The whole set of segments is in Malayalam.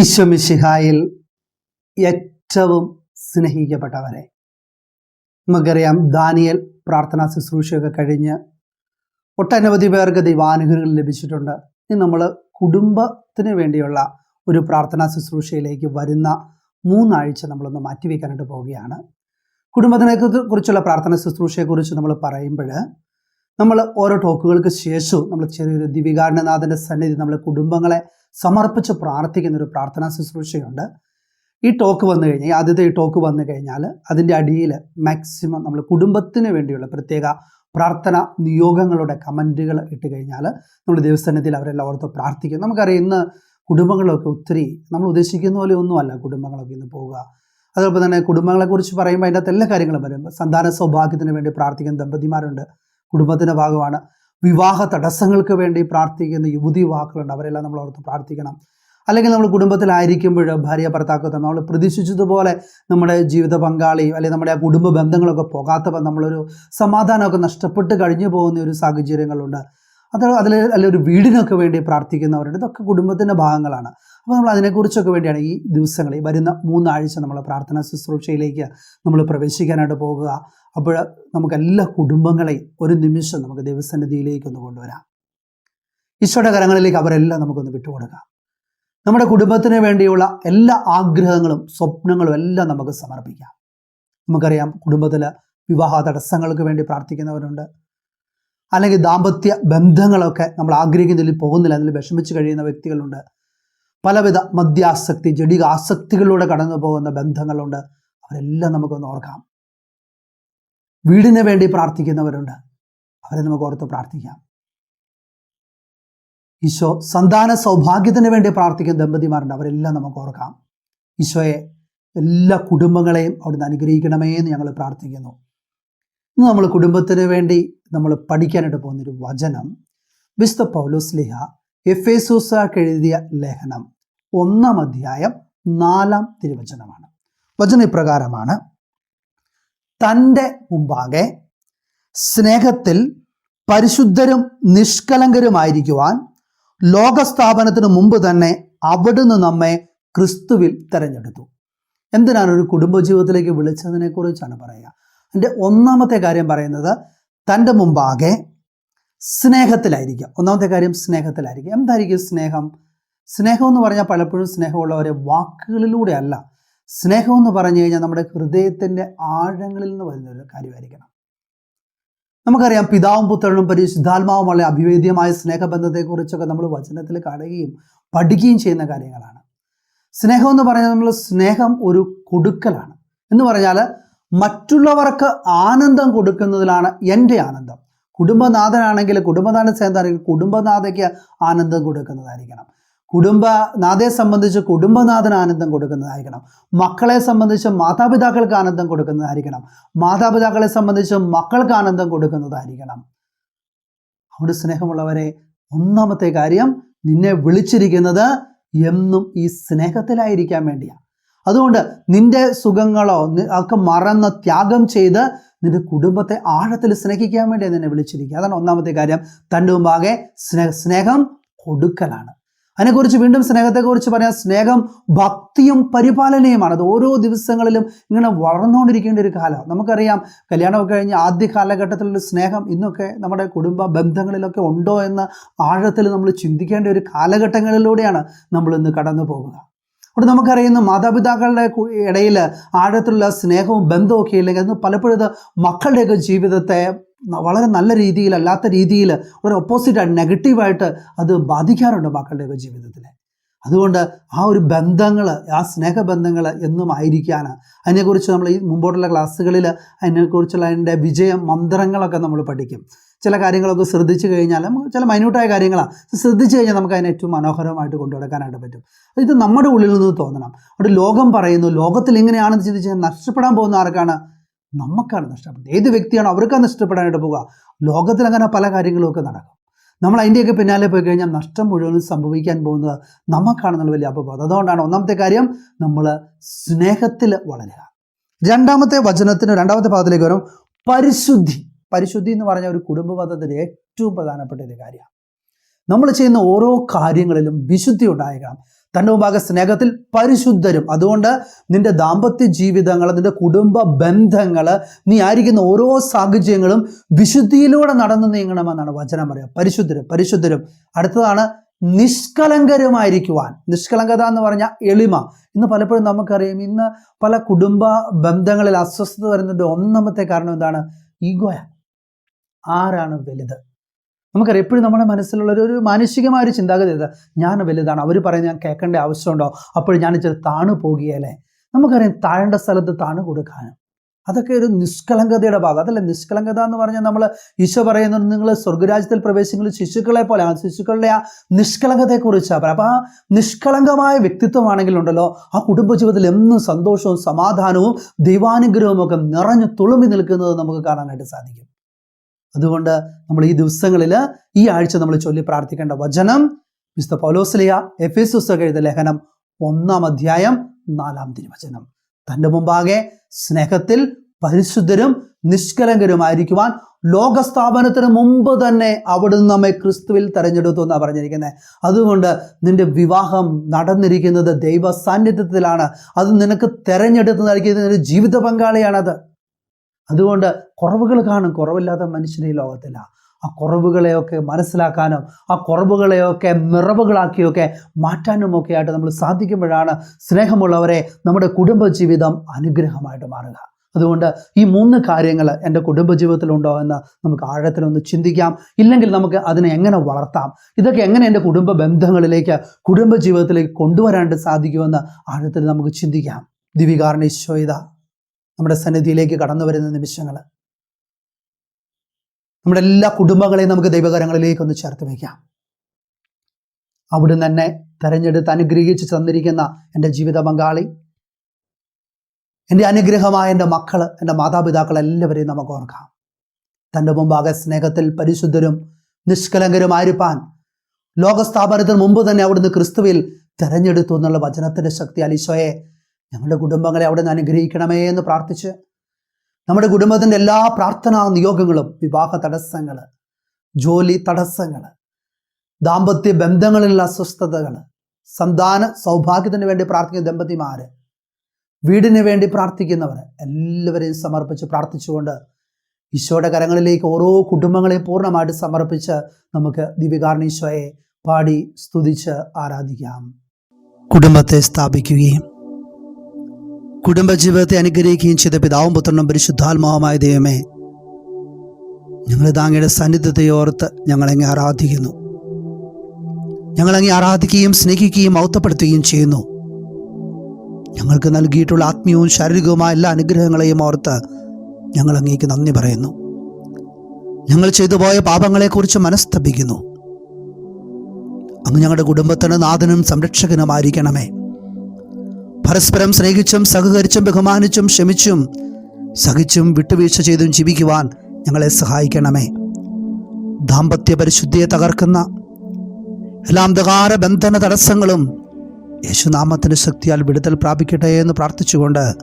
ഈശ്വമിഷിഹായിൽ ഏറ്റവും സ്നേഹിക്കപ്പെട്ടവരെ. നമുക്കറിയാം ദാനിയൽ പ്രാർത്ഥനാ ശുശ്രൂഷയൊക്കെ കഴിഞ്ഞ് ഒട്ടനവധി പേർക്ക് ദൈവാനുഗ്രഹങ്ങൾ ലഭിച്ചിട്ടുണ്ട്. ഇനി നമ്മൾ കുടുംബത്തിന് വേണ്ടിയുള്ള ഒരു പ്രാർത്ഥനാ ശുശ്രൂഷയിലേക്ക് വരുന്ന മൂന്നാഴ്ച നമ്മളൊന്ന് മാറ്റിവെക്കാനായിട്ട് പോവുകയാണ്. കുടുംബത്തിനെ കുറി- കുറിച്ചുള്ള പ്രാർത്ഥന ശുശ്രൂഷയെക്കുറിച്ച് നമ്മൾ പറയുമ്പോൾ നമ്മൾ ഓരോ ടോക്കുകൾക്ക് ശേഷവും നമ്മൾ ചെറിയൊരു ദിവികാരണനാഥന്റെ സന്നിധി നമ്മളെ കുടുംബങ്ങളെ സമർപ്പിച്ച് പ്രാർത്ഥിക്കുന്ന ഒരു പ്രാർത്ഥനാ ശുശ്രൂഷയുണ്ട്. ഈ ടോക്ക് വന്നു കഴിഞ്ഞാൽ ആദ്യത്തെ ഈ ടോക്ക് വന്നു കഴിഞ്ഞാൽ അതിന്റെ അടിയിൽ മാക്സിമം നമ്മൾ കുടുംബത്തിന് വേണ്ടിയുള്ള പ്രത്യേക പ്രാർത്ഥന നിയോഗങ്ങളുടെ കമന്റുകൾ ഇട്ട് കഴിഞ്ഞാൽ നമ്മൾ ദേവസ്ഥാനത്തിൽ അവരെല്ലാം ഓർത്ത് പ്രാർത്ഥിക്കും. നമുക്കറിയാം ഇന്ന് കുടുംബങ്ങളൊക്കെ ഒത്തിരി നമ്മൾ ഉദ്ദേശിക്കുന്ന പോലെ ഒന്നുമല്ല കുടുംബങ്ങളൊക്കെ ഇന്ന് പോവുക. അതോടൊപ്പം തന്നെ കുടുംബങ്ങളെക്കുറിച്ച് പറയുമ്പോൾ അതിന്റെ അകത്ത് എല്ലാ കാര്യങ്ങളും വരും. സന്താന സൗഭാഗ്യത്തിന് വേണ്ടി പ്രാർത്ഥിക്കുന്ന ദമ്പതിമാരുണ്ട്. കുടുംബത്തിന്റെ ഭാഗമാണ്. വിവാഹ തടസ്സങ്ങൾക്ക് വേണ്ടി പ്രാർത്ഥിക്കുന്ന യുവതി യുവാക്കളുണ്ട് അവരെല്ലാം നമ്മൾ ഓർത്ത് പ്രാർത്ഥിക്കണം. അല്ലെങ്കിൽ നമ്മൾ കുടുംബത്തിലായിരിക്കുമ്പോൾ ഭാര്യ ഭർത്താക്കത്തെ നമ്മൾ പ്രതീക്ഷിച്ചതുപോലെ നമ്മുടെ ജീവിത പങ്കാളി അല്ലെങ്കിൽ നമ്മുടെ ആ കുടുംബ ബന്ധങ്ങളൊക്കെ പോകാത്തപ്പോൾ നമ്മളൊരു സമാധാനമൊക്കെ നഷ്ടപ്പെട്ട് കഴിഞ്ഞു പോകുന്ന ഒരു സാഹചര്യങ്ങളുണ്ട്. അത് അതിൽ അല്ലെ ഒരു വീടിനൊക്കെ വേണ്ടി പ്രാർത്ഥിക്കുന്നവരുണ്ട്. ഇതൊക്കെ കുടുംബത്തിന്റെ ഭാഗങ്ങളാണ്. അപ്പോൾ നമ്മൾ അതിനെക്കുറിച്ചൊക്കെ വേണ്ടിയാണ് ഈ ദിവസങ്ങളിൽ വരുന്ന മൂന്നാഴ്ച നമ്മൾ പ്രാർത്ഥനാ ശുശ്രൂഷയിലേക്ക് നമ്മൾ പ്രവേശിക്കാനായിട്ട് പോകുക. അപ്പോൾ നമുക്ക് എല്ലാ കുടുംബങ്ങളെയും ഒരു നിമിഷം നമുക്ക് ദൈവസന്നിധിയിലേക്ക് ഒന്ന് കൊണ്ടുവരാം. ഈശോയുടെ കരങ്ങളിലേക്ക് അവരെല്ലാം നമുക്കൊന്ന് വിട്ടുകൊടുക്കാം. നമ്മുടെ കുടുംബത്തിന് വേണ്ടിയുള്ള എല്ലാ ആഗ്രഹങ്ങളും സ്വപ്നങ്ങളും എല്ലാം നമുക്ക് സമർപ്പിക്കാം. നമുക്കറിയാം കുടുംബത്തിൽ വിവാഹ തടസ്സങ്ങൾക്ക് വേണ്ടി പ്രാർത്ഥിക്കുന്നവരുണ്ട്. അല്ലെങ്കിൽ ദാമ്പത്യ ബന്ധങ്ങളൊക്കെ നമ്മൾ ആഗ്രഹിക്കുന്നതിൽ പോകുന്നില്ല അതിൽ വിഷമിച്ച് കഴിയുന്ന വ്യക്തികളുണ്ട്. പലവിധ മദ്യാസക്തി ജടിക ആസക്തികളിലൂടെ കടന്നു പോകുന്ന ബന്ധങ്ങളുണ്ട്. അവരെല്ലാം നമുക്കൊന്ന് ഓർക്കാം. വീടിന് വേണ്ടി പ്രാർത്ഥിക്കുന്നവരുണ്ട്. അവരെ നമുക്ക് ഓർത്ത് പ്രാർത്ഥിക്കാം. ഈശോ സന്താന സൗഭാഗ്യത്തിന് വേണ്ടി പ്രാർത്ഥിക്കുന്ന ദമ്പതിമാരുണ്ട്. അവരെല്ലാം നമുക്ക് ഓർക്കാം. ഈശോയെ എല്ലാ കുടുംബങ്ങളെയും അവിടുന്ന് അനുഗ്രഹിക്കണമേ എന്ന് ഞങ്ങൾ പ്രാർത്ഥിക്കുന്നു. ഇന്ന് നമ്മൾ കുടുംബത്തിന് വേണ്ടി നമ്മൾ പഠിക്കാനായിട്ട് പോകുന്നൊരു വചനം വിശുദ്ധ പൗലോസ്ലിഹ എഫേസൂസാക്ക് എഴുതിയ ലേഖനം ഒന്നാം അധ്യായം നാലാം തിരുവചനമാണ്. വചന ഇപ്രകാരമാണ്. തന്റെ മുമ്പാകെ സ്നേഹത്തിൽ പരിശുദ്ധരും നിഷ്കലങ്കരുമായിരിക്കുവാൻ ലോകസ്ഥാപനത്തിന് മുമ്പ് തന്നെ അവിടുന്ന് നമ്മെ ക്രിസ്തുവിൽ തെരഞ്ഞെടുത്തു. എന്തിനാണ് ഒരു കുടുംബജീവിതത്തിലേക്ക് വിളിച്ചതിനെ കുറിച്ചാണ് പറയുക. എന്റെ ഒന്നാമത്തെ കാര്യം പറയുന്നത് തന്റെ മുമ്പാകെ സ്നേഹത്തിലായിരിക്കുക ഒന്നാമത്തെ കാര്യം സ്നേഹത്തിലായിരിക്കുക എന്തായിരിക്കും സ്നേഹം? സ്നേഹം എന്ന് പറഞ്ഞാൽ പലപ്പോഴും സ്നേഹമുള്ളവരെ വാക്കുകളിലൂടെ അല്ല. സ്നേഹം എന്ന് പറഞ്ഞു കഴിഞ്ഞാൽ നമ്മുടെ ഹൃദയത്തിന്റെ ആഴങ്ങളിൽ നിന്ന് വരുന്ന ഒരു കാര്യമായിരിക്കണം. നമുക്കറിയാം പിതാവും പുത്രനും പരിശുദ്ധാത്മാവുമുള്ള അഭിവേദ്യമായ സ്നേഹബന്ധത്തെക്കുറിച്ചൊക്കെ നമ്മൾ വചനത്തിൽ കാണുകയും പഠിക്കുകയും ചെയ്യുന്ന കാര്യങ്ങളാണ്. സ്നേഹം എന്ന് പറഞ്ഞാൽ നമ്മൾ സ്നേഹം ഒരു കൊടുക്കലാണ്. എന്ന് പറഞ്ഞാൽ മറ്റുള്ളവർക്ക് ആനന്ദം കൊടുക്കുന്നതിലാണ് എന്റെ ആനന്ദം. കുടുംബനാഥനാണെങ്കിൽ കുടുംബനാഥൻ ചേർന്നാണെങ്കിൽ കുടുംബനാഥയ്ക്ക് ആനന്ദം കൊടുക്കുന്നതായിരിക്കണം. കുടുംബനാഥയെ സംബന്ധിച്ച് കുടുംബനാഥന് ആനന്ദം കൊടുക്കുന്നതായിരിക്കണം. മക്കളെ സംബന്ധിച്ച് മാതാപിതാക്കൾക്ക് ആനന്ദം കൊടുക്കുന്നതായിരിക്കണം. മാതാപിതാക്കളെ സംബന്ധിച്ച് മക്കൾക്ക് ആനന്ദം കൊടുക്കുന്നതായിരിക്കണം. അവിടെ സ്നേഹമുള്ളവരെ ഒന്നാമത്തെ കാര്യം നിന്നെ വിളിച്ചിരിക്കുന്നത് എന്നും ഈ സ്നേഹത്തിലായിരിക്കാൻ വേണ്ടിയാണ് അതുകൊണ്ട് നിന്റെ സുഖങ്ങളോ ഒക്കെ മറന്ന് ത്യാഗം ചെയ്ത് നിന്റെ കുടുംബത്തെ ആഴത്തിൽ സ്നേഹിക്കാൻ വേണ്ടി നിന്നെ വിളിച്ചിരിക്കുക അതാണ് ഒന്നാമത്തെ കാര്യം. തന്റെ മുമ്പാകെ സ്നേഹ സ്നേഹം കൊടുക്കലാണ്. അതിനെക്കുറിച്ച് വീണ്ടും സ്നേഹത്തെക്കുറിച്ച് പറയാം സ്നേഹം ഭക്തിയും പരിപാലനയുമാണ്. അത് ഓരോ ദിവസങ്ങളിലും ഇങ്ങനെ വളർന്നുകൊണ്ടിരിക്കേണ്ട ഒരു കാലം. നമുക്കറിയാം കല്യാണമൊക്കെ കഴിഞ്ഞ് ആദ്യ കാലഘട്ടത്തിലുള്ള സ്നേഹം ഇന്നൊക്കെ നമ്മുടെ കുടുംബ ബന്ധങ്ങളിലൊക്കെ ഉണ്ടോ എന്ന് ആഴത്തിൽ നമ്മൾ ചിന്തിക്കേണ്ട ഒരു കാലഘട്ടങ്ങളിലൂടെയാണ് നമ്മൾ ഇന്ന് കടന്നു പോകുക അവിടെ നമുക്കറിയുന്ന മാതാപിതാക്കളുടെ ഇടയിൽ ആഴത്തിലുള്ള സ്നേഹവും ബന്ധവും ഇല്ലെങ്കിൽ അത് പലപ്പോഴും മക്കളുടെയൊക്കെ ജീവിതത്തെ വളരെ നല്ല രീതിയിൽ അല്ലാത്ത രീതിയിൽ ഒരു ഓപ്പോസിറ്റായിട്ട് നെഗറ്റീവായിട്ട് അത് ബാധിക്കാറുണ്ട് മക്കളുടെയൊക്കെ ജീവിതത്തിൽ അതുകൊണ്ട് ആ ഒരു ബന്ധങ്ങൾ ആ സ്നേഹബന്ധങ്ങൾ എന്നും ആയിരിക്കാൻ അതിനെക്കുറിച്ച് നമ്മൾ ഈ മുമ്പോട്ടുള്ള ക്ലാസ്സുകളിൽ അതിനെക്കുറിച്ചുള്ള അതിന്റെ വിജയ മന്ത്രങ്ങളൊക്കെ നമ്മൾ പഠിക്കും. ചില കാര്യങ്ങളൊക്കെ ശ്രദ്ധിച്ചു കഴിഞ്ഞാൽ നമുക്ക് ചില മൈന്യൂട്ടായ കാര്യങ്ങളാണ് ശ്രദ്ധിച്ചു കഴിഞ്ഞാൽ നമുക്ക് അതിനെ ഏറ്റവും മനോഹരമായിട്ട് കൊണ്ടുനടക്കാനായിട്ട് പറ്റും. ഇത് നമ്മുടെ ഉള്ളിൽ നിന്ന് തോന്നണം. അവിടെ ലോകം പറയുന്നു ലോകത്തിൽ എങ്ങനെയാണെന്ന് ചിന്തിച്ച് നഷ്ടപ്പെടാൻ പോകുന്ന ആർക്കാണ്? നമുക്കാണ് നഷ്ടപ്പെടുന്നത്. ഏത് വ്യക്തിയാണോ അവർക്കാണ് നഷ്ടപ്പെടാനായിട്ട് പോകുക ലോകത്തിൽ അങ്ങനെ പല കാര്യങ്ങളുമൊക്കെ നടക്കും. നമ്മൾ അതിന്റെയൊക്കെ പിന്നാലെ പോയി കഴിഞ്ഞാൽ നഷ്ടം മുഴുവനും സംഭവിക്കാൻ പോകുന്നത് നമുക്കാണെന്നുള്ള വലിയ അപബോധം. അതുകൊണ്ടാണ് ഒന്നാമത്തെ കാര്യം നമ്മൾ സ്നേഹത്തിൽ വളരുക. രണ്ടാമത്തെ വചനത്തിന് രണ്ടാമത്തെ ഭാഗത്തിലേക്ക് വരും. പരിശുദ്ധി. പരിശുദ്ധി എന്ന് പറഞ്ഞ ഒരു കുടുംബ ഏറ്റവും പ്രധാനപ്പെട്ട ഒരു കാര്യമാണ്. നമ്മൾ ചെയ്യുന്ന ഓരോ കാര്യങ്ങളിലും വിശുദ്ധി ഉണ്ടായിരിക്കണം. തന്റെ മുമ്പാകെ സ്നേഹത്തിൽ പരിശുദ്ധരും. അതുകൊണ്ട് നിന്റെ ദാമ്പത്യ ജീവിതങ്ങൾ നിന്റെ കുടുംബ ബന്ധങ്ങൾ നീ ആയിരിക്കുന്ന ഓരോ സാഹചര്യങ്ങളും വിശുദ്ധിയിലൂടെ നടന്നു നീങ്ങണമെന്നാണ് വചനം പറയുക. പരിശുദ്ധരും പരിശുദ്ധരും. അടുത്തതാണ് നിഷ്കളങ്കരുമായിരിക്കുവാൻ. നിഷ്കളങ്കത എന്ന് പറഞ്ഞാൽ എളിമ. ഇന്ന് പലപ്പോഴും നമുക്കറിയാം ഇന്ന് പല കുടുംബ ബന്ധങ്ങളിൽ അസ്വസ്ഥത വരുന്നതിന്റെ ഒന്നാമത്തെ കാരണം എന്താണ്? ഈഗോയ. ആരാണ് വലുത്? നമുക്കറിയാം എപ്പോഴും നമ്മുടെ മനസ്സിലുള്ള ഒരു മാനുഷികമായ ഒരു ചിന്താഗതി ഞാൻ വലുതാണ്. അവർ പറയാൻ ഞാൻ കേൾക്കേണ്ട ആവശ്യമുണ്ടോ? അപ്പോൾ ഞാൻ ഇച്ചിരി താണു പോകുകയല്ലേ? നമുക്കറിയാം താഴേണ്ട സ്ഥലത്ത് താണു കൊടുക്കാനും. അതൊക്കെ ഒരു നിഷ്കളങ്കതയുടെ ഭാഗം. അതല്ല നിഷ്കളങ്കത എന്ന് പറഞ്ഞാൽ നമ്മൾ ഈശോ പറയുന്നത് നിങ്ങൾ സ്വർഗരാജ്യത്തിൽ പ്രവേശിക്കുന്ന ശിശുക്കളെ പോലെ ആ ശിശുക്കളുടെ ആ നിഷ്കളങ്കതയെക്കുറിച്ചാണ് പറയുക. അപ്പോൾ ആ നിഷ്കളങ്കമായ വ്യക്തിത്വമാണെങ്കിലുണ്ടല്ലോ ആ കുടുംബജീവിതത്തിൽ എന്നും സന്തോഷവും സമാധാനവും ദൈവാനുഗ്രഹവും ഒക്കെ നിറഞ്ഞു തുളുമ്പി നിൽക്കുന്നത് നമുക്ക് കാണാനായിട്ട് സാധിക്കും. അതുകൊണ്ട് നമ്മൾ ഈ ദിവസങ്ങളിൽ ഈ ആഴ്ച നമ്മൾ ചൊല്ലി പ്രാർത്ഥിക്കേണ്ട വചനം വിശുദ്ധ പൗലോസ്ലിയ എസ് എഴുത ലേഖനം ഒന്നാം അധ്യായം നാലാം തിരുവചനം. തന്റെ മുമ്പാകെ സ്നേഹത്തിൽ പരിശുദ്ധരും നിഷ്കലങ്കരുമായിരിക്കുവാൻ ലോകസ്ഥാപനത്തിന് മുമ്പ് തന്നെ അവിടുന്ന് നമ്മെ ക്രിസ്തുവിൽ തെരഞ്ഞെടുത്തു എന്നാണ് പറഞ്ഞിരിക്കുന്നത് അതുകൊണ്ട് നിന്റെ വിവാഹം നടന്നിരിക്കുന്നത് ദൈവ സാന്നിധ്യത്തിലാണ് അത് നിനക്ക് തെരഞ്ഞെടുത്ത് നൽകിയത് നിന്റെ ജീവിത പങ്കാളിയാണത്. അതുകൊണ്ട് കുറവുകൾ കാണും. കുറവില്ലാത്ത മനുഷ്യനെ ഈ ലോകത്തില്ല. ആ കുറവുകളെയൊക്കെ മനസ്സിലാക്കാനും ആ കുറവുകളെയൊക്കെ നിറവുകളാക്കിയൊക്കെ മാറ്റാനും ഒക്കെ ആയിട്ട് നമ്മൾ സാധിക്കുമ്പോഴാണ് സ്നേഹമുള്ളവരെ നമ്മുടെ കുടുംബജീവിതം അനുഗ്രഹമായിട്ട് മാറുക. അതുകൊണ്ട് ഈ മൂന്ന് കാര്യങ്ങൾ എന്റെ കുടുംബജീവിതത്തിലുണ്ടോ എന്ന് നമുക്ക് ആഴത്തിലൊന്ന് ചിന്തിക്കാം. ഇല്ലെങ്കിൽ നമുക്ക് അതിനെ എങ്ങനെ വളർത്താം? ഇതൊക്കെ എങ്ങനെ എന്റെ കുടുംബ ബന്ധങ്ങളിലേക്ക് കുടുംബജീവിതത്തിലേക്ക് കൊണ്ടുവരാണ്ട് സാധിക്കുമെന്ന് ആഴത്തിൽ നമുക്ക് ചിന്തിക്കാം. ദിവികാരണീശ്വയിത നമ്മുടെ സന്നിധിയിലേക്ക് കടന്നു വരുന്ന നിമിഷങ്ങൾ. നമ്മുടെ എല്ലാ കുടുംബങ്ങളെയും നമുക്ക് ദൈവകരങ്ങളിലേക്ക് ഒന്ന് ചേർത്ത് വയ്ക്കാം. അവിടുന്ന് തന്നെ തെരഞ്ഞെടുത്ത് അനുഗ്രഹിച്ച് തന്നിരിക്കുന്ന എന്റെ ജീവിത പങ്കാളി എന്റെ അനുഗ്രഹമായ എന്റെ മക്കൾ എന്റെ മാതാപിതാക്കൾ എല്ലാവരെയും നമുക്ക് ഓർക്കാം. തന്റെ മുമ്പാകെ സ്നേഹത്തിൽ പരിശുദ്ധരും നിഷ്കലങ്കരുമായിരിക്കാൻ ലോകസ്ഥാപനത്തിന് മുമ്പ് തന്നെ അവിടുന്ന് ക്രിസ്തുവിൽ തെരഞ്ഞെടുത്തു എന്നുള്ള വചനത്തിന്റെ ശക്തി അലിശോയെ ഞങ്ങളുടെ കുടുംബങ്ങളെ അവിടെ നിന്ന് അനുഗ്രഹിക്കണമേ എന്ന് പ്രാർത്ഥിച്ച് നമ്മുടെ കുടുംബത്തിന്റെ എല്ലാ പ്രാർത്ഥനാ നിയോഗങ്ങളും വിവാഹ തടസ്സങ്ങൾ ജോലി തടസ്സങ്ങൾ ദാമ്പത്യ ബന്ധങ്ങളിലുള്ള അസ്വസ്ഥതകൾ സന്താന സൗഭാഗ്യത്തിന് വേണ്ടി പ്രാർത്ഥിക്കുന്ന ദമ്പതിമാർ വീടിന് വേണ്ടി പ്രാർത്ഥിക്കുന്നവർ എല്ലാവരെയും സമർപ്പിച്ച് പ്രാർത്ഥിച്ചുകൊണ്ട് ഈശോയുടെ കരങ്ങളിലേക്ക് ഓരോ കുടുംബങ്ങളെയും പൂർണമായിട്ട് സമർപ്പിച്ച് നമുക്ക് ദിവികാർണീശോയെ പാടി സ്തുതിച്ച് ആരാധിക്കാം. കുടുംബത്തെ സ്ഥാപിക്കുകയും കുടുംബജീവിതത്തെ അനുഗ്രഹിക്കുകയും ചെയ്ത പിതാവും പുത്രനും പരിശുദ്ധാത്മാവുമായ ദൈവമേ ഞങ്ങൾ താങ്കയുടെ സന്നിധത്തെ ഓർത്ത് ഞങ്ങളങ്ങെ ആരാധിക്കുന്നു. ഞങ്ങളങ്ങെ ആരാധിക്കുകയും സ്നേഹിക്കുകയും ഔത്തപ്പെടുത്തുകയും ചെയ്യുന്നു. ഞങ്ങൾക്ക് നൽകിയിട്ടുള്ള ആത്മീയവും ശാരീരികവുമായ എല്ലാ അനുഗ്രഹങ്ങളെയും ഓർത്ത് ഞങ്ങൾ അങ്ങേക്ക് നന്ദി പറയുന്നു. ഞങ്ങൾ ചെയ്തു പോയ പാപങ്ങളെക്കുറിച്ച് മനസ്തപിക്കുന്നു. അങ്ങ് ഞങ്ങളുടെ കുടുംബത്തിന് നാഥനും സംരക്ഷകനുമായിരിക്കണമേ. പരസ്പരം സ്നേഹിച്ചും സഹകരിച്ചും ബഹുമാനിച്ചും ക്ഷമിച്ചും സഹിച്ചും വിട്ടുവീഴ്ച ചെയ്തും ജീവിക്കുവാൻ ഞങ്ങളെ സഹായിക്കണമേ. ദാമ്പത്യ പരിശുദ്ധിയെ തകർക്കുന്ന എല്ലാ അന്ധകാര ബന്ധന തടസ്സങ്ങളും യേശുനാമത്തിന്റെ ശക്തിയാൽ വിടുതൽ പ്രാപിക്കട്ടെ എന്ന് പ്രാർത്ഥിച്ചുകൊണ്ട്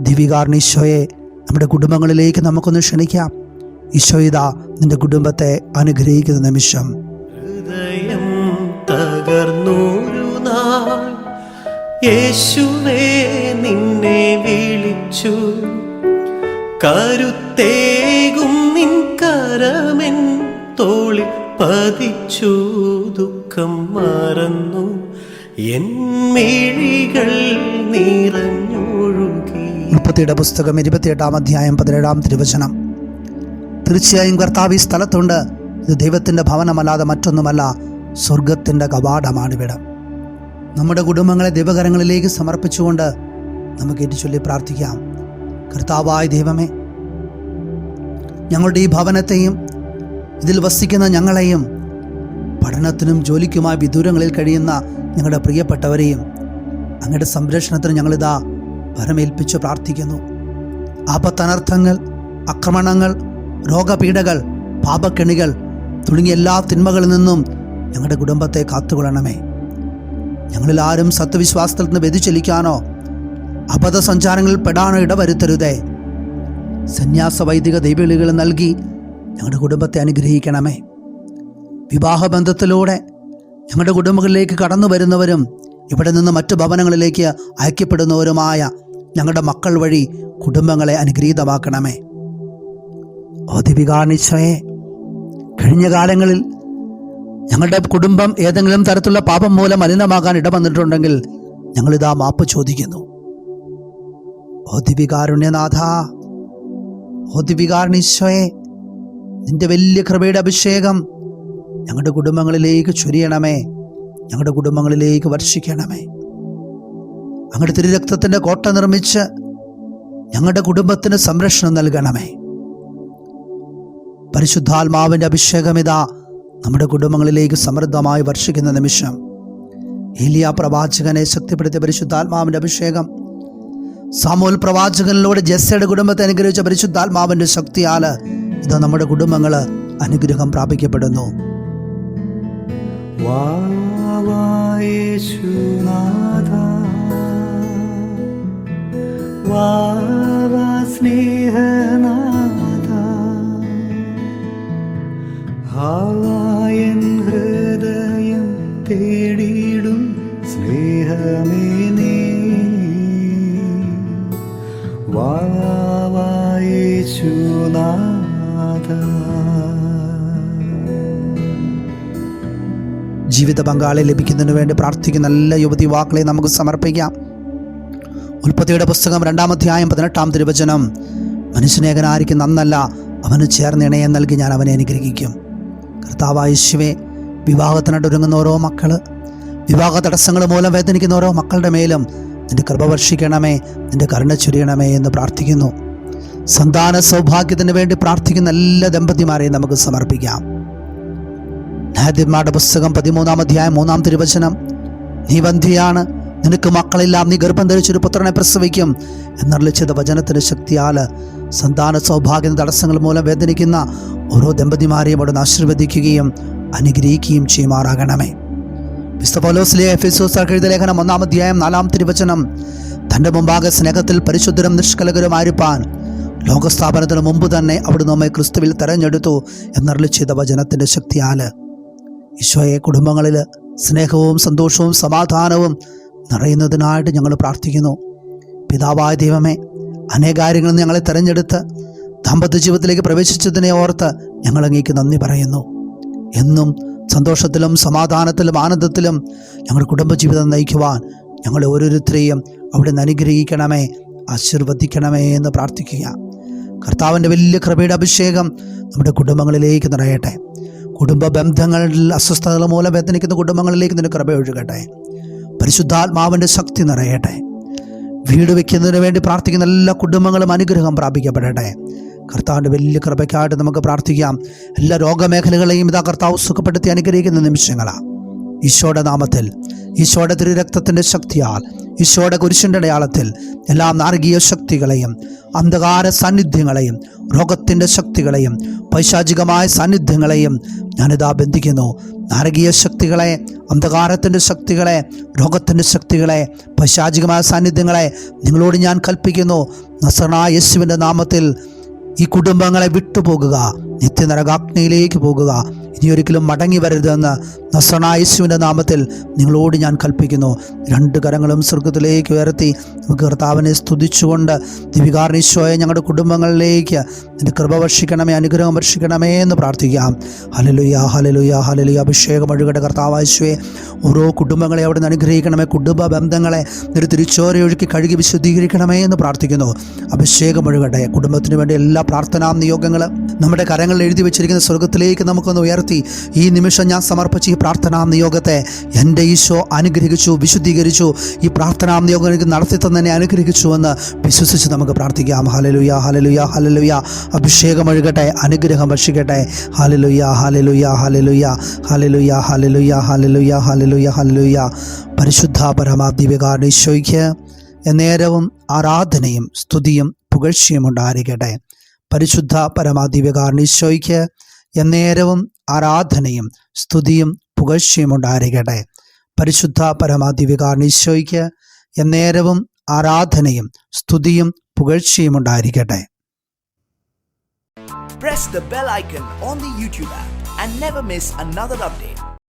ദിവികാർണീശോയെ നമ്മുടെ കുടുംബങ്ങളിലേക്ക് നമുക്കൊന്ന് ക്ഷണിക്കാം. ഈശോയിത നിന്റെ കുടുംബത്തെ അനുഗ്രഹിക്കുന്ന നിമിഷം. യേശുവേ നിന്നെ വിളിച്ചു. കരുത്തേകും നിൻ കരമെൻ തോളി പതിച്ചു. ദുഃഖം മറന്നു. എൻ മിഴികൾ നിറഞ്ഞൊഴുകി. മുപ്പത്തിയുടെ പുസ്തകം ഇരുപത്തിയെട്ടാം അധ്യായം പതിനേഴാം തിരുവചനം. തീർച്ചയായും കർത്താവ് ഈ സ്ഥലത്തുണ്ട്. ഇത് ദൈവത്തിന്റെ ഭവനമല്ലാതെ മറ്റൊന്നുമല്ല സ്വർഗത്തിന്റെ കവാടമാണിവിടം. നമ്മുടെ കുടുംബങ്ങളെ ദൈവകരങ്ങളിലേക്ക് സമർപ്പിച്ചുകൊണ്ട് നമുക്ക് ഏറ്റുചൊല്ലി പ്രാർത്ഥിക്കാം. കർത്താവായ ദൈവമേ ഞങ്ങളുടെ ഈ ഭവനത്തെയും ഇതിൽ വസിക്കുന്ന ഞങ്ങളെയും പഠനത്തിനും ജോലിക്കുമായി വിദൂരങ്ങളിൽ കഴിയുന്ന ഞങ്ങളുടെ പ്രിയപ്പെട്ടവരെയും അങ്ങയുടെ സംരക്ഷണത്തിന് ഞങ്ങളിതാ പരമേൽപ്പിച്ച് പ്രാർത്ഥിക്കുന്നു. ആപത്തനർത്ഥങ്ങൾ ആക്രമണങ്ങൾ രോഗപീഠകൾ പാപക്കെണികൾ തുടങ്ങിയ എല്ലാ തിന്മകളിൽ നിന്നും ഞങ്ങളുടെ കുടുംബത്തെ കാത്തുകൊള്ളണമേ. ഞങ്ങളിൽ ആരും സത്യവിശ്വാസത്തിൽ നിന്ന് വ്യതിചലിക്കാനോ അബദ്ധസഞ്ചാരങ്ങളിൽ പെടാനോ ഇടവരുത്തരുതേ. സന്യാസ വൈദിക ദൈവവിളികൾ നൽകി ഞങ്ങളുടെ കുടുംബത്തെ അനുഗ്രഹിക്കണമേ. വിവാഹബന്ധത്തിലൂടെ ഞങ്ങളുടെ കുടുംബങ്ങളിലേക്ക് കടന്നു വരുന്നവരും ഇവിടെ നിന്ന് മറ്റു ഭവനങ്ങളിലേക്ക് അയക്കപ്പെടുന്നവരുമായ ഞങ്ങളുടെ മക്കൾ വഴി കുടുംബങ്ങളെ അനുഗ്രഹീതമാക്കണമേ. ഓ ദിവികാണിച്ചോയെ കഴിഞ്ഞ കാലങ്ങളിൽ ഞങ്ങളുടെ കുടുംബം ഏതെങ്കിലും തരത്തിലുള്ള പാപം മൂലം മലിനമാകാൻ ഇടവന്നിട്ടുണ്ടെങ്കിൽ ഞങ്ങളിതാ മാപ്പ് ചോദിക്കുന്നു. ഓ നിന്റെ വലിയ കൃപയുടെ അഭിഷേകം ഞങ്ങളുടെ കുടുംബങ്ങളിലേക്ക് ചൊരിയണമേ ഞങ്ങളുടെ കുടുംബങ്ങളിലേക്ക് വർഷിക്കണമേ. അങ്ങയുടെ തിരുരക്തത്തിന്റെ കോട്ട നിർമ്മിച്ച് ഞങ്ങളുടെ കുടുംബത്തിന് സംരക്ഷണം നൽകണമേ. പരിശുദ്ധാത്മാവിന്റെ അഭിഷേകമിതാ നമ്മുടെ കുടുംബങ്ങളിലേക്ക് സമൃദ്ധമായി വർഷിക്കുന്ന നിമിഷം ഏലിയ പ്രവാചകനെ ശക്തിപ്പെടുത്തിയ പരിശുദ്ധാത്മാവിന്റെ അഭിഷേകം. സാമൂൽ പ്രവാചകനിലൂടെ ജസ്സയുടെ കുടുംബത്തെ അനുഗ്രഹിച്ച പരിശുദ്ധാത്മാവിന്റെ ശക്തിയാൽ ഇത് നമ്മുടെ കുടുംബങ്ങൾ അനുഗ്രഹം പ്രാപിക്കപ്പെടുന്നു. വാവായേശുനാഥ ഹാവായൻ ഹൃദയം തേടിയിടും സ്നേഹമേ നീ. വാവായേശുനാഥ ജീവിത പങ്കാളി ലഭിക്കുന്നതിന് വേണ്ടി പ്രാർത്ഥിക്കുന്ന നല്ല യുവതി വാക്കുകളെ നമുക്ക് സമർപ്പിക്കാം. ഉൽപ്പത്തിയുടെ പുസ്തകം രണ്ടാമധ്യായം പതിനെട്ടാം തിരുവചനം. മനുഷ്യനേകനായിരിക്കും നന്നല്ല അവന് ചേർന്ന് ഇണയം നൽകി ഞാൻ അവനെ അനുഗ്രഹിക്കും. കർത്താവായ യേശുവേ വിവാഹത്തിനായിട്ട് ഒരുങ്ങുന്ന ഓരോ മക്കൾ വിവാഹ തടസ്സങ്ങൾ മൂലം വേദനിക്കുന്ന ഓരോ മക്കളുടെ മേലും നിന്റെ കൃപ വർഷിക്കണമേ നിന്റെ കരുണ ചൊരിയണമേ എന്ന് പ്രാർത്ഥിക്കുന്നു. സന്താന സൗഭാഗ്യത്തിന് വേണ്ടി പ്രാർത്ഥിക്കുന്ന എല്ലാ ദമ്പതിമാരെയും നമുക്ക് സമർപ്പിക്കാം. ന്യായാധിപന്മാരുടെ പുസ്തകം പതിമൂന്നാം അധ്യായം മൂന്നാം തിരുവചനം. നീ വന്ധിയാണ് നിനക്ക് മക്കളില്ല നീ ഗർഭം ധരിച്ചൊരു പുത്രനെ പ്രസവിക്കും എന്നറിയിച്ചത് വചനത്തിന്റെ ശക്തിയാൽ സന്താന സൗഭാഗ്യ തടസ്സങ്ങൾ മൂലം വേദനിക്കുന്ന ഓരോ ദമ്പതിമാരെയും അവിടെ ആശീർവദിക്കുകയും അനുഗ്രഹിക്കുകയും ചെയ്യുമാറാകണമേ. എഫെസോസ് ലേഖനം ഒന്നാം അധ്യായം നാലാം തിരുവചനം തന്റെ മുമ്പാകെ സ്നേഹത്തിൽ പരിശുദ്ധരും നിഷ്കലകരുമായിരിക്കാൻ ലോകസ്ഥാപനത്തിന് മുമ്പ് തന്നെ അവിടുന്ന് നമ്മെ ക്രിസ്തുവിൽ തെരഞ്ഞെടുത്തു എന്നറിളി ചെയ്ത വചനത്തിന്റെ ശക്തിയാൽ ഈശോയെ കുടുംബങ്ങളിൽ സ്നേഹവും സന്തോഷവും സമാധാനവും നിറയുന്നതിനായിട്ട് ഞങ്ങൾ പ്രാർത്ഥിക്കുന്നു. പിതാവായ ദൈവമേ അനേകാര്യങ്ങളിൽ നിന്ന് ഞങ്ങളെ തെരഞ്ഞെടുത്ത് ദാമ്പത്യ ജീവിതത്തിലേക്ക് പ്രവേശിച്ചതിനെ ഓർത്ത് ഞങ്ങൾ അങ്ങേക്ക് നന്ദി പറയുന്നു. എന്നും സന്തോഷത്തിലും സമാധാനത്തിലും ആനന്ദത്തിലും ഞങ്ങളുടെ കുടുംബജീവിതം നയിക്കുവാൻ ഞങ്ങളെ ഓരോരുത്തരെയും അവിടെ നിന്ന് അനുഗ്രഹിക്കണമേ ആശീർവദിക്കണമേ എന്ന് പ്രാർത്ഥിക്കുക കർത്താവിന്റെ വലിയ കൃപയുടെ അഭിഷേകം നമ്മുടെ കുടുംബങ്ങളിലേക്ക് നിറയട്ടെ. കുടുംബ ബന്ധങ്ങളിൽ അസ്വസ്ഥതകൾ മൂലം വേദനിക്കുന്ന കുടുംബങ്ങളിലേക്ക് നിന്റെ കൃപ ഒഴുകട്ടെ. പരിശുദ്ധാത്മാവിന്റെ ശക്തി നിറയട്ടെ. വീട് വയ്ക്കുന്നതിന് വേണ്ടി പ്രാർത്ഥിക്കുന്ന എല്ലാ കുടുംബങ്ങളും അനുഗ്രഹം പ്രാപിക്കപ്പെടട്ടെ. കർത്താവിന്റെ വലിയ കൃപയ്ക്കായിട്ട് നമുക്ക് പ്രാർത്ഥിക്കാം. എല്ലാ രോഗമേഖലകളെയും ഇതാ കർത്താവ് സുഖപ്പെടുത്തി അനുഗ്രഹിക്കുന്ന നിമിഷങ്ങളാണ് ഈശോയുടെ നാമത്തിൽ ഈശോയുടെ തിരുരക്തത്തിന്റെ ശക്തിയാൽ ഈശോയുടെ കുരിശിന്റെ അടയാളത്തിൽ എല്ലാ നാർഗീയ ശക്തികളെയും അന്ധകാര സാന്നിധ്യങ്ങളെയും രോഗത്തിന്റെ ശക്തികളെയും പൈശാചികമായ സാന്നിധ്യങ്ങളെയും ഞാനിതാ ബന്ധിക്കുന്നു. നാരകീയ ശക്തികളെ അന്ധകാരത്തിന്റെ ശക്തികളെ രോഗത്തിന്റെ ശക്തികളെ പൈശാചികമായ സാന്നിധ്യങ്ങളെ നിങ്ങളോട് ഞാൻ കൽപ്പിക്കുന്നു. നസറണ യേശുവിന്റെ നാമത്തിൽ ഈ കുടുംബങ്ങളെ വിട്ടുപോകുക നിത്യനരകാഗ്നിയിലേക്ക് പോകുക ഇനി ഒരിക്കലും മടങ്ങി വരരുതെന്ന് നസണായേശുവിന്റെ നാമത്തിൽ നിങ്ങളോട് ഞാൻ കൽപ്പിക്കുന്നു. രണ്ട് കരങ്ങളും സ്വർഗത്തിലേക്ക് ഉയർത്തി നമുക്ക് കർത്താവിനെ സ്തുതിച്ചുകൊണ്ട് ദിവികാർണീശോയെ ഞങ്ങളുടെ കുടുംബങ്ങളിലേക്ക് നിന്റെ കൃപ വർഷിക്കണമേ അനുഗ്രഹം വർഷിക്കണമേ എന്ന് പ്രാർത്ഥിക്കാം. ഹലലുയ ഹലലുയ ഹലലുയ അഭിഷേകം ഒഴുകട്ടെ കർത്താവാശുവെ ഓരോ കുടുംബങ്ങളെ അവിടെ നിന്ന് അനുഗ്രഹിക്കണമേ കുടുംബ ബന്ധങ്ങളെ ഒരു തിരിച്ചോരയൊഴുക്കി കഴുകി വിശുദ്ധീകരിക്കണമേ എന്ന് പ്രാർത്ഥിക്കുന്നു. അഭിഷേകം ഒഴുകട്ടെ കുടുംബത്തിന് വേണ്ടി എല്ലാ പ്രാർത്ഥനാ നിയോഗങ്ങൾ നമ്മുടെ കരങ്ങളിൽ എഴുതി വെച്ചിരിക്കുന്ന സ്വർഗത്തിലേക്ക് നമുക്കൊന്ന് ഉയർത്തി ഈ നിമിഷം ഞാൻ സമർപ്പിച്ച ഈ പ്രാർത്ഥനാ നിയോഗത്തെ എന്റെ ഈശോ അനുഗ്രഹിച്ചു വിശുദ്ധീകരിച്ചു. ഈ പ്രാർത്ഥനാ നിയോഗം എനിക്ക് നടത്തി തന്നെ അനുഗ്രഹിച്ചു എന്ന് വിശ്വസിച്ച് നമുക്ക് പ്രാർത്ഥിക്കാം. ഹലലുയ ഹലലുയ ഹലലുയ അഭിഷേകം ഒഴുകട്ടെ അനുഗ്രഹം ഭക്ഷിക്കട്ടെ. ഹലലുയ ഹലലുയ ഹലലുയ ഹലലുയ ഹലലുയ ഹലലുയ ഹലലുയ ഹലലുയ പരിശുദ്ധ പരമാദിവികാരൻ ഈശോയ്ക്ക് എന്നേരവും ആരാധനയും സ്തുതിയും പുകഴ്ചയും ഉണ്ടായിരിക്കട്ടെ. പരിശുദ്ധ പരമാദിവ്യകാരൻ ഈശോയ്ക്ക് എന്നേരവും ആരാധനയും സ്തുതിയും പുകഴ്ചയും ഉണ്ടായിരിക്കട്ടെ പരിശുദ്ധ പരമാദിവ്യകാരൻ ഈശോയ്ക്ക് എന്നേരവും ആരാധനയും സ്തുതിയും പുകഴ്ചയും ഉണ്ടായിരിക്കട്ടെ press the bell icon on the YouTube app and never miss another update.